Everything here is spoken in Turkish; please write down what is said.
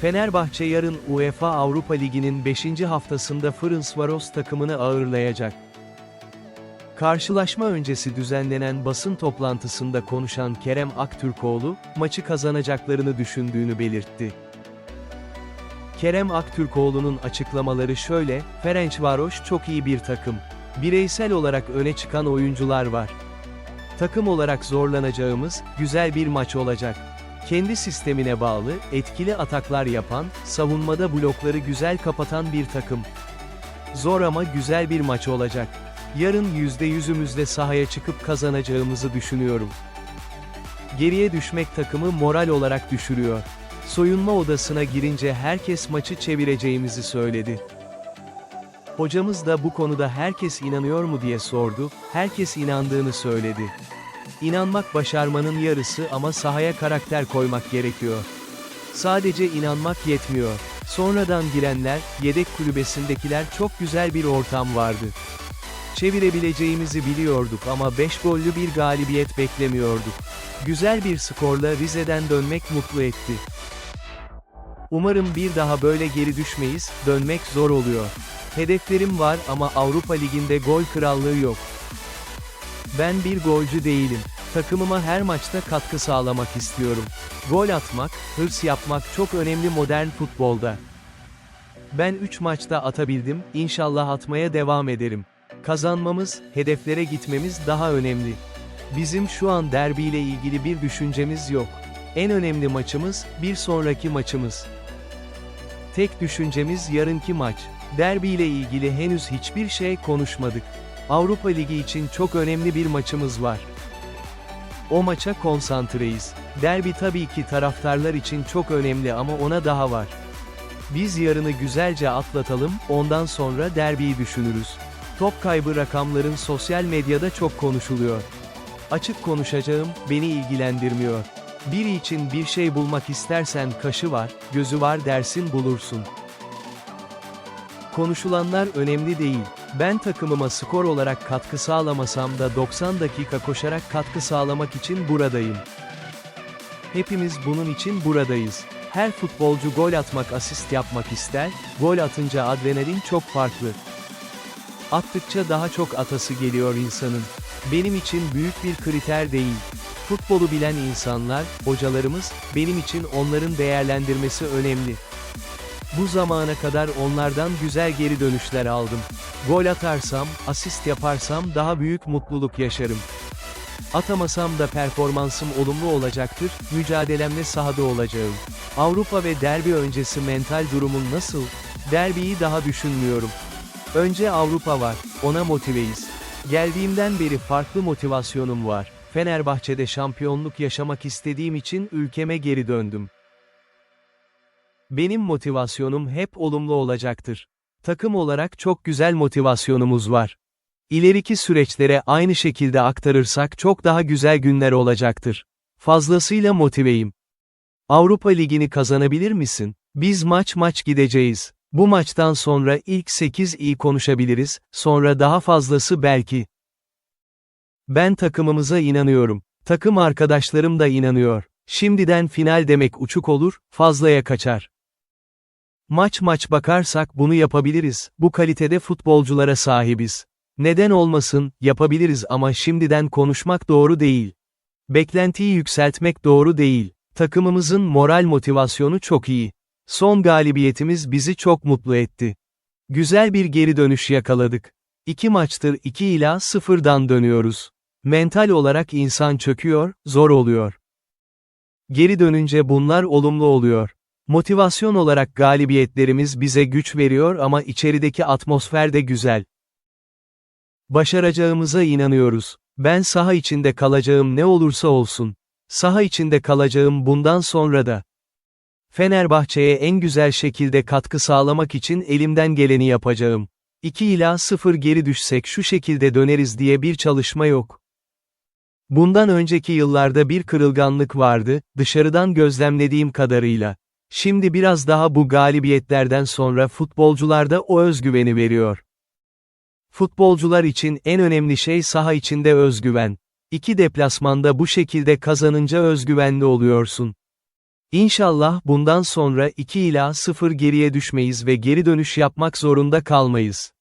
Fenerbahçe yarın UEFA Avrupa Ligi'nin 5. haftasında Ferencvaros takımını ağırlayacak. Karşılaşma öncesi düzenlenen basın toplantısında konuşan Kerem Aktürkoğlu, maçı kazanacaklarını düşündüğünü belirtti. Kerem Aktürkoğlu'nun açıklamaları şöyle, Ferencvaros çok iyi bir takım. Bireysel olarak öne çıkan oyuncular var. Takım olarak zorlanacağımız, güzel bir maç olacak. Kendi sistemine bağlı, etkili ataklar yapan, savunmada blokları güzel kapatan bir takım. Zor ama güzel bir maç olacak. Yarın %100'ümüzle sahaya çıkıp kazanacağımızı düşünüyorum. Geriye düşmek takımı moral olarak düşürüyor. Soyunma odasına girince herkes maçı çevireceğimizi söyledi. Hocamız da bu konuda herkes inanıyor mu diye sordu, herkes inandığını söyledi. İnanmak başarmanın yarısı ama sahaya karakter koymak gerekiyor. Sadece inanmak yetmiyor. Sonradan girenler, yedek kulübesindekiler çok güzel bir ortam vardı. Çevirebileceğimizi biliyorduk ama 5 gollü bir galibiyet beklemiyorduk. Güzel bir skorla Rize'den dönmek mutlu etti. Umarım bir daha böyle geri düşmeyiz, dönmek zor oluyor. Hedeflerim var ama Avrupa Ligi'nde gol krallığı yok. Ben bir golcü değilim. Takımıma her maçta katkı sağlamak istiyorum. Gol atmak, hırs yapmak çok önemli modern futbolda. Ben 3 maçta atabildim, inşallah atmaya devam ederim. Kazanmamız, hedeflere gitmemiz daha önemli. Bizim şu an derbiyle ilgili bir düşüncemiz yok. En önemli maçımız, bir sonraki maçımız. Tek düşüncemiz yarınki maç. Derbiyle ilgili henüz hiçbir şey konuşmadık. Avrupa Ligi için çok önemli bir maçımız var. O maça konsantreyiz. Derbi tabii ki taraftarlar için çok önemli ama ona daha var. Biz yarını güzelce atlatalım, ondan sonra derbiyi düşünürüz. Top kaybı rakamların sosyal medyada çok konuşuluyor. Açık konuşacağım, beni ilgilendirmiyor. Biri için bir şey bulmak istersen kaşı var, gözü var dersin bulursun. Konuşulanlar önemli değil. Ben takımıma skor olarak katkı sağlamasam da 90 dakika koşarak katkı sağlamak için buradayım. Hepimiz bunun için buradayız. Her futbolcu gol atmak, asist yapmak ister, gol atınca adrenalin çok farklı. Attıkça daha çok atası geliyor insanın. Benim için büyük bir kriter değil. Futbolu bilen insanlar, hocalarımız, benim için onların değerlendirmesi önemli. Bu zamana kadar onlardan güzel geri dönüşler aldım. Gol atarsam, asist yaparsam daha büyük mutluluk yaşarım. Atamasam da performansım olumlu olacaktır, mücadelemle sahada olacağım. Avrupa ve derbi öncesi mental durumun nasıl? Derbiyi daha düşünmüyorum. Önce Avrupa var, ona motiveyiz. Geldiğimden beri farklı motivasyonum var. Fenerbahçe'de şampiyonluk yaşamak istediğim için ülkeme geri döndüm. Benim motivasyonum hep olumlu olacaktır. Takım olarak çok güzel motivasyonumuz var. İleriki süreçlere aynı şekilde aktarırsak çok daha güzel günler olacaktır. Fazlasıyla motiveyim. Avrupa Ligi'ni kazanabilir misin? Biz maç maç gideceğiz. Bu maçtan sonra ilk 8 iyi konuşabiliriz, sonra daha fazlası belki. Ben takımımıza inanıyorum. Takım arkadaşlarım da inanıyor. Şimdiden final demek uçuk olur, fazlaya kaçar. Maç maç bakarsak bunu yapabiliriz. Bu kalitede futbolculara sahibiz. Neden olmasın, yapabiliriz ama şimdiden konuşmak doğru değil. Beklentiyi yükseltmek doğru değil. Takımımızın moral motivasyonu çok iyi. Son galibiyetimiz bizi çok mutlu etti. Güzel bir geri dönüş yakaladık. İki maçtır 2 ila 0'dan dönüyoruz. Mental olarak insan çöküyor, zor oluyor. Geri dönünce bunlar olumlu oluyor. Motivasyon olarak galibiyetlerimiz bize güç veriyor ama içerideki atmosfer de güzel. Başaracağımıza inanıyoruz. Ben saha içinde kalacağım ne olursa olsun. Saha içinde kalacağım bundan sonra da. Fenerbahçe'ye en güzel şekilde katkı sağlamak için elimden geleni yapacağım. 2 ila 0 geri düşsek şu şekilde döneriz diye bir çalışma yok. Bundan önceki yıllarda bir kırılganlık vardı, dışarıdan gözlemlediğim kadarıyla. Şimdi biraz daha bu galibiyetlerden sonra futbolcularda o özgüveni veriyor. Futbolcular için en önemli şey saha içinde özgüven. İki deplasmanda bu şekilde kazanınca özgüvenli oluyorsun. İnşallah bundan sonra 2 ila 0 geriye düşmeyiz ve geri dönüş yapmak zorunda kalmayız.